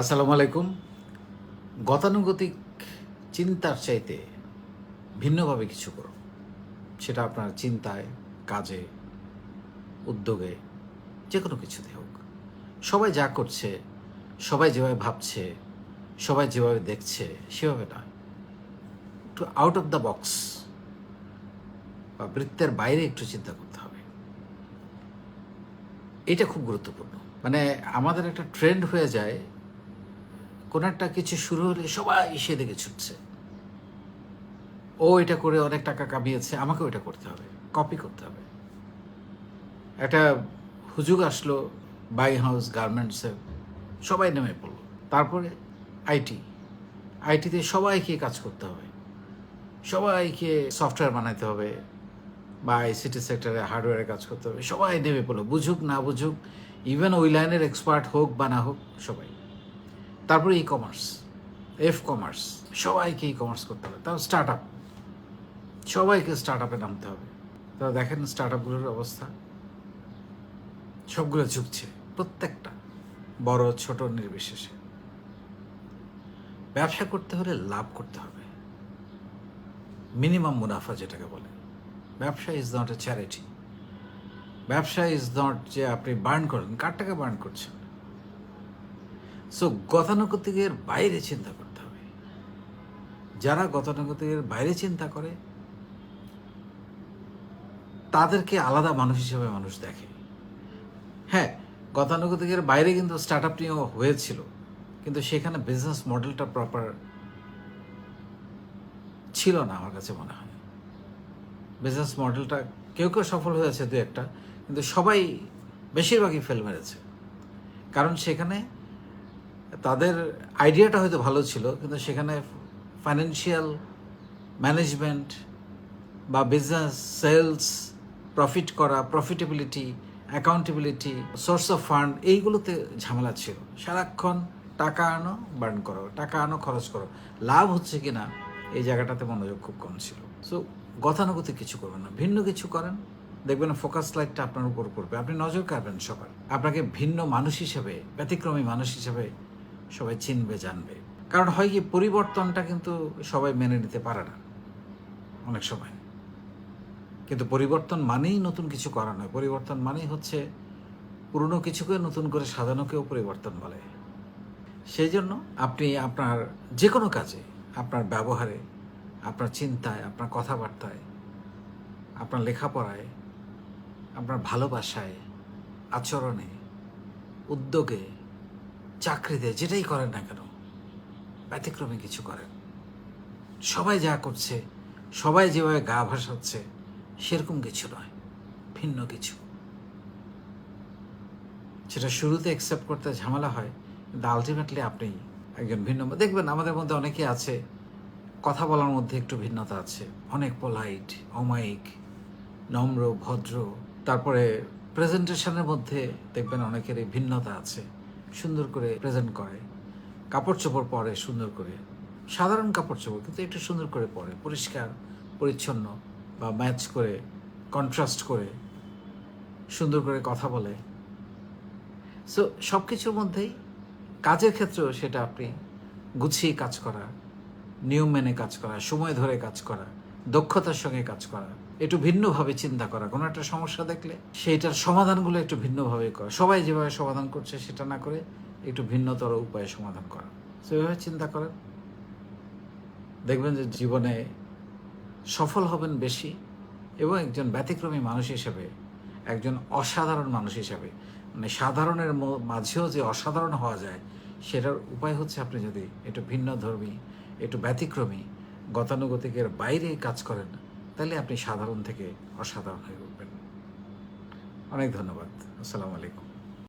আসসালামু আলাইকুম। গতানুগতিক চিন্তার চাইতে ভিন্নভাবে কিছু করুন সেটা আপনার চিন্তায়, কাজে, উদ্যোগে যে কোনো কিছুতে হোক। সবাই যা করছে, সবাই যেভাবে ভাবছে, সবাই যেভাবে দেখছে, সেভাবে নয়। একটু আউট অফ দ্য বক্স বা বৃত্তের বাইরে একটু চিন্তা করতে হবে। এটা খুব গুরুত্বপূর্ণ। মানে আমাদের একটা ট্রেন্ড হয়ে যায় কোনো একটা কিছু শুরু হলে সবাই সেদিকে ছুটছে। ও এটা করে অনেক টাকা কামিয়েছে আমাকে ওইটা করতে হবে কপি করতে হবে। একটা হুজুগ আসলো বাই হাউস গার্মেন্টসে সবাই নেমে পড়ল। তারপরে আইটি আইটিতে সবাইকে কাজ করতে হবে। সবাইকে সফটওয়্যার বানাতে হবে, বা আইসিটি সেক্টরে হার্ডওয়্যারে কাজ করতে হবে। সবাই নেমে পড়ল, বুঝুক না বুঝুক ইভেন ওই লাইনের এক্সপার্ট হোক বা না হোক, সবাই। তারপরে ই কমার্স এফ কমার্স সবাইকে ই কমার্স করতে হবে। তাও স্টার্ট আপ সবাইকে স্টার্ট আপে নামতে হবে। তো দেখেন স্টার্ট আপগুলোর অবস্থা। সবগুলো ঝুঁকছে, প্রত্যেকটা, বড়, ছোট, নির্বিশেষে। ব্যবসা করতে হলে লাভ করতে হবে। মিনিমাম মুনাফা যেটাকে বলে। ব্যবসা ইজ নট এ চ্যারিটি ব্যবসা ইজ নট যে আপনি বার্ন করেন, কার টাকা বার্ন করছেন? সো গতানুগতিকের বাইরে চিন্তা করতে হবে। যারা গতানুগতিকের বাইরে চিন্তা করে, তাদেরকে আলাদা মানুষ হিসেবে মানুষ দেখে। হ্যাঁ গতানুগতিকের বাইরে কিন্তু স্টার্ট আপ নিয়েও হয়েছিল, কিন্তু সেখানে বিজনেস মডেলটা প্রপার ছিল না আমার কাছে মনে হয়। বিজনেস মডেলটা কেউ কেউ সফল হয়েছে দু একটা, কিন্তু সবাই বেশিরভাগই ফেল মেরেছে। কারণ সেখানে তাদের আইডিয়াটা হয়তো ভালো ছিল, কিন্তু সেখানে ফাইন্যান্সিয়াল ম্যানেজমেন্ট বা বিজনেস সেলস প্রফিট করা profitability accountability source of fund এইগুলোতে ঝামেলা ছিল। সারাক্ষণ টাকা আনো বার্ন করো, টাকা আনো, খরচ করো। লাভ হচ্ছে কি না এই জায়গাটাতে মনোযোগ খুব কম ছিল। সো গতানুগতিক কিছু করবেন না। ভিন্ন কিছু করেন, দেখবেন ফোকাস লাইটটা আপনার উপর পড়বে। আপনি নজর কাড়বেন সবার। আপনাকে ভিন্ন মানুষ হিসেবে, ব্যতিক্রমী মানুষ হিসেবে সবাই চিনবে, জানবে। কারণ হয় কি, পরিবর্তনটা কিন্তু সবাই মেনে নিতে পারে না, অনেক সময়। কিন্তু পরিবর্তন মানেই নতুন কিছু করা নয়। পরিবর্তন মানেই হচ্ছে পুরনো কিছুকে নতুন করে সাজানোকেও পরিবর্তন বলে। সেই জন্য আপনি আপনার যে কোনো কাজে, আপনার ব্যবহারে, আপনার চিন্তায়, আপনার কথাবার্তায়, আপনার লেখাপড়ায়, আপনার ভালোবাসায়, আচরণে, উদ্যোগে চাকরিতে যেটাই করেন না কেন, ব্যতিক্রমী কিছু করেন। সবাই যা করছে, সবাই যেভাবে গা ভাসাচ্ছে, সেরকম কিছু নয়, ভিন্ন কিছু। সেটা শুরুতে অ্যাকসেপ্ট করতে ঝামেলা হয়, কিন্তু আলটিমেটলি আপনি একজন ভিন্ন দেখবেন আমাদের মধ্যে অনেকে আছে, কথা বলার মধ্যে একটু ভিন্নতা আছে, অনেক পোলাইট অমায়িক, নম্র, ভদ্র, তারপরে প্রেজেন্টেশনের মধ্যে দেখবেন অনেকের এই ভিন্নতা আছে। সুন্দর করে প্রেজেন্ট করে কাপড় চোপড় পরে সুন্দর করে, সাধারণ কাপড় চোপড় কিন্তু একটু সুন্দর করে পরে, পরিষ্কার, পরিচ্ছন্ন বা ম্যাচ করে কন্ট্রাস্ট করে, সুন্দর করে কথা বলে। সো সব কিছুর মধ্যেই কাজের ক্ষেত্রেও সেটা আপনি গুছিয়ে কাজ করা, নিয়ম মেনে কাজ করা, সময় ধরে কাজ করা, দক্ষতার সঙ্গে কাজ করা একটু ভিন্নভাবে চিন্তা করা, কোনো একটা সমস্যা দেখলে সেইটার সমাধানগুলো একটু ভিন্নভাবে করা। সবাই যেভাবে সমাধান করছে সেটা না করে একটু ভিন্নতর উপায়ে সমাধান করা। তো এভাবে চিন্তা করেন। দেখবেন যে জীবনে সফল হবেন বেশি এবং একজন ব্যতিক্রমী মানুষ হিসেবে, একজন অসাধারণ মানুষ হিসেবে মানে সাধারণের মাঝেও যে অসাধারণ হওয়া যায়, সেটার উপায় হচ্ছে আপনি যদি একটু ভিন্ন ধর্মী একটু ব্যতিক্রমী, গতানুগতিকের বাইরে কাজ করেন তাহলে আপনি সাধারণ থেকে অসাধারণ হয়ে উঠবেন। অনেক ধন্যবাদ। আসসালামু আলাইকুম।